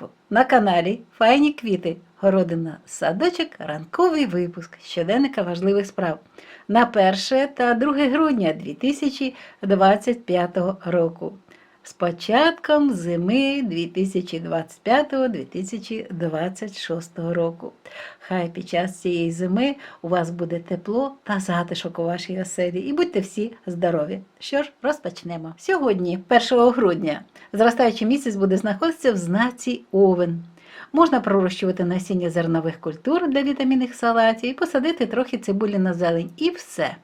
ранку на каналі Файні квіти, городина, садочок, ранковий випуск щоденника важливих справ на 1 та 2 грудня 2025 року. З початком зими 2025-2026 року. Хай під час цієї зими у вас буде тепло та затишок у вашій оселі і будьте всі здорові. Що ж, розпочнемо. Сьогодні, 1 грудня, зростаючий місяць буде знаходитися в знаці Овен. Можна пророщувати насіння зернових культур для вітамінних салатів і посадити трохи цибулі на зелень. І все.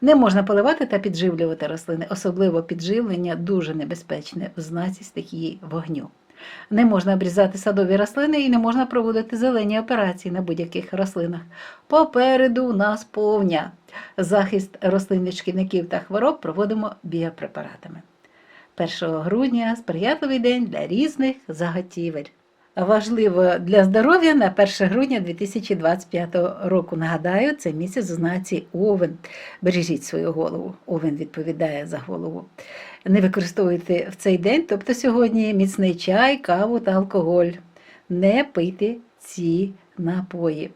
Не можна поливати та підживлювати рослини, особливо підживлення дуже небезпечне в знаці стихії вогню. Не можна обрізати садові рослини і не можна проводити зелені операції на будь-яких рослинах. Попереду у нас повня. Захист рослин від шкідників та хвороб проводимо біопрепаратами. 1 грудня сприятливий день для різних заготівель. Важливо для здоров'я на 1 грудня 2025 року. Нагадаю, це місяць у знаці Овен. Бережіть свою голову. Овен відповідає за голову. Не використовуйте в цей день, тобто сьогодні, міцний чай, каву та алкоголь. Не пийте ці напої.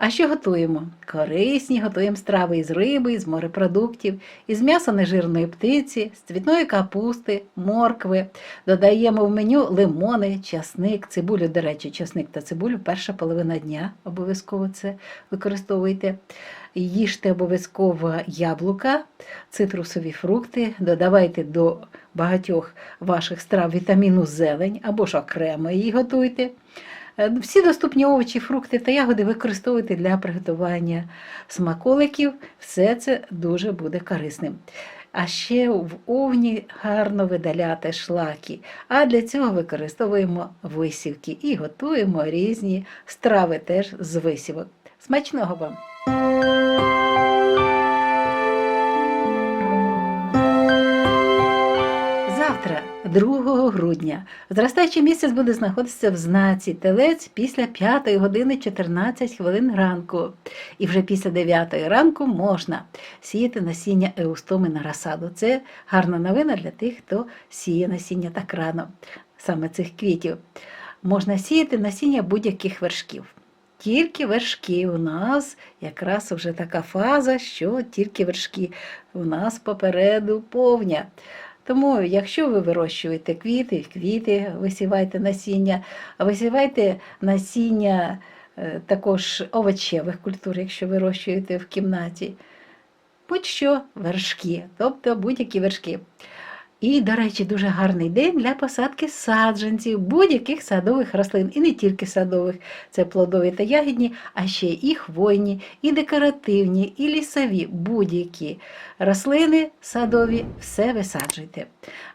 А що готуємо? Корисні готуємо страви із риби, з морепродуктів, із м'яса нежирної птиці, з цвітної капусти, моркви. Додаємо в меню лимони, часник, цибулю. До речі, часник та цибулю перша половина дня обов'язково це використовуйте. Їжте обов'язково яблука, цитрусові фрукти, додавайте до багатьох ваших страв вітаміну зелень або ж окремо її готуйте. Е, Всі доступні овочі, фрукти та ягоди використовуйте для приготування смаколиків. Все це дуже буде корисним. А ще в овні гарно видаляти шлаки. А для цього використовуємо висівки і готуємо різні страви теж з висівок. Смачного вам! Завтра, 2 грудня, зростаючий місяць буде знаходитися в знаці телець після 5 години 14 хвилин ранку. І вже після 9 ранку можна сіяти насіння еустоми на розсаду. Це гарна новина для тих, хто сіє насіння так рано, саме цих квітів. Можна сіяти насіння будь-яких вершків. Тільки вершки у нас якраз вже така фаза, що тільки вершки. У нас попереду повня. Тому, якщо ви вирощуєте квіти, квіти, висівайте насіння, висівайте насіння е, також овочевих культур, якщо вирощуєте в кімнаті. Будь-що вершки, тобто будь-які вершки. І, до речі, дуже гарний день для посадки саджанців, будь-яких садових рослин, і не тільки садових, це плодові та ягідні, а ще і хвойні, і декоративні, і лісові, будь-які рослини садові, все висаджуйте.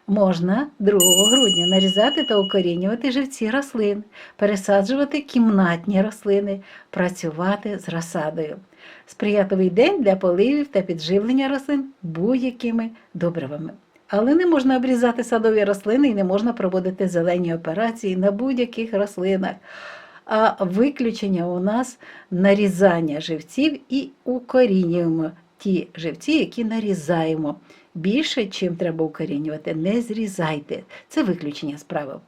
Можна 2 грудня нарізати та укорінювати живці рослин, пересаджувати кімнатні рослини, працювати з розсадою. Сприятливий день для поливів та підживлення рослин будь-якими добривами. Але не можна обрізати садові рослини і не можна проводити зелені операції на будь-яких рослинах. А виключення у нас нарізання живців і укорінюємо ті живці, які нарізаємо. Більше, чим треба укорінювати, не зрізайте. Це виключення з правил.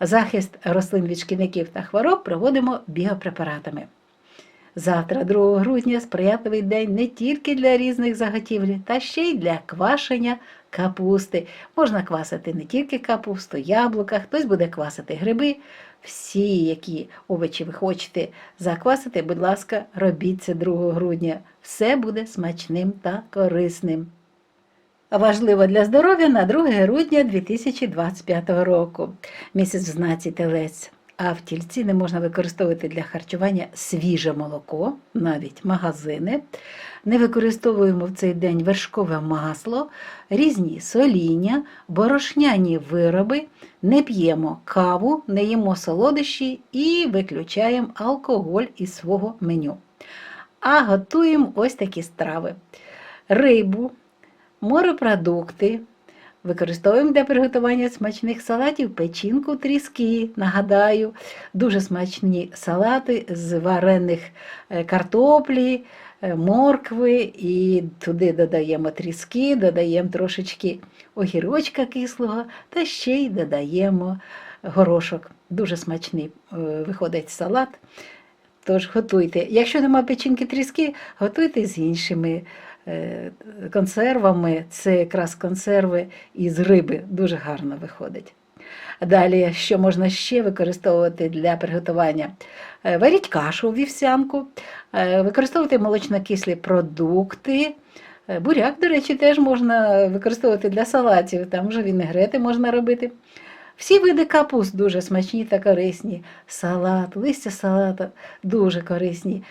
Захист рослин від шкідників та хвороб проводимо біопрепаратами. Завтра, 2 грудня, сприятливий день не тільки для різних заготівлі, та ще й для квашення капусти. Можна квасити не тільки капусту, яблука, хтось буде квасити гриби. Всі, які овочі ви хочете заквасити, будь ласка, робіть це 2 грудня. Все буде смачним та корисним. Важливо для здоров'я на 2 грудня 2025 року. Місяць в знаці телець. А в тільці не можна використовувати для харчування свіже молоко, навіть магазини. Не використовуємо в цей день вершкове масло, різні соління, борошняні вироби, не п'ємо каву, не їмо солодощі і виключаємо алкоголь із свого меню. А готуємо ось такі страви: рибу, морепродукти. Використовуємо для приготування смачних салатів печінку тріски. Нагадаю, дуже смачні салати з варених е, картоплі, е, моркви, і туди додаємо тріски, додаємо трошечки огірочка кислого та ще й додаємо горошок. Дуже смачний е, виходить салат. Тож готуйте. Якщо нема печінки тріски, готуйте з іншими консервами. Це якраз консерви із риби. Дуже гарно виходить. Далі, що можна ще використовувати для приготування? Е, Варіть кашу в вівсянку, е, використовуйте молочнокислі продукти. Е, Буряк, до речі, теж можна використовувати для салатів, там вже вінегрети можна робити. Всі види капуст дуже смачні та корисні. Салат, листя салата дуже корисні.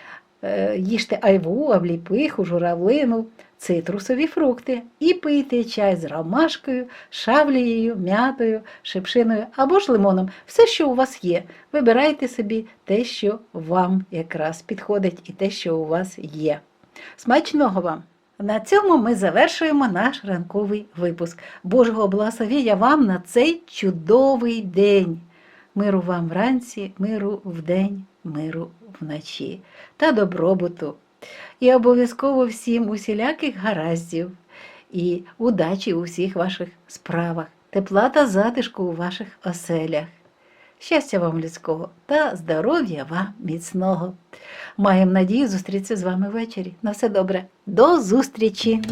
Е, Їжте айву, обліпиху, журавлину, цитрусові фрукти і пийте чай з ромашкою, шавлією, м'ятою, шипшиною або ж лимоном. Все, що у вас є. Вибирайте собі те, що вам якраз підходить, і те, що у вас є. Смачного вам! На цьому ми завершуємо наш ранковий випуск. Божого благословення вам на цей чудовий день. Миру вам вранці, миру вдень, миру вночі та добробуту. І обов'язково всім усіляких гараздів і удачі у всіх ваших справах, тепла та затишку у ваших оселях. Щастя вам людського та здоров'я вам міцного. Маємо надію зустрітися з вами ввечері. На все добре. До зустрічі!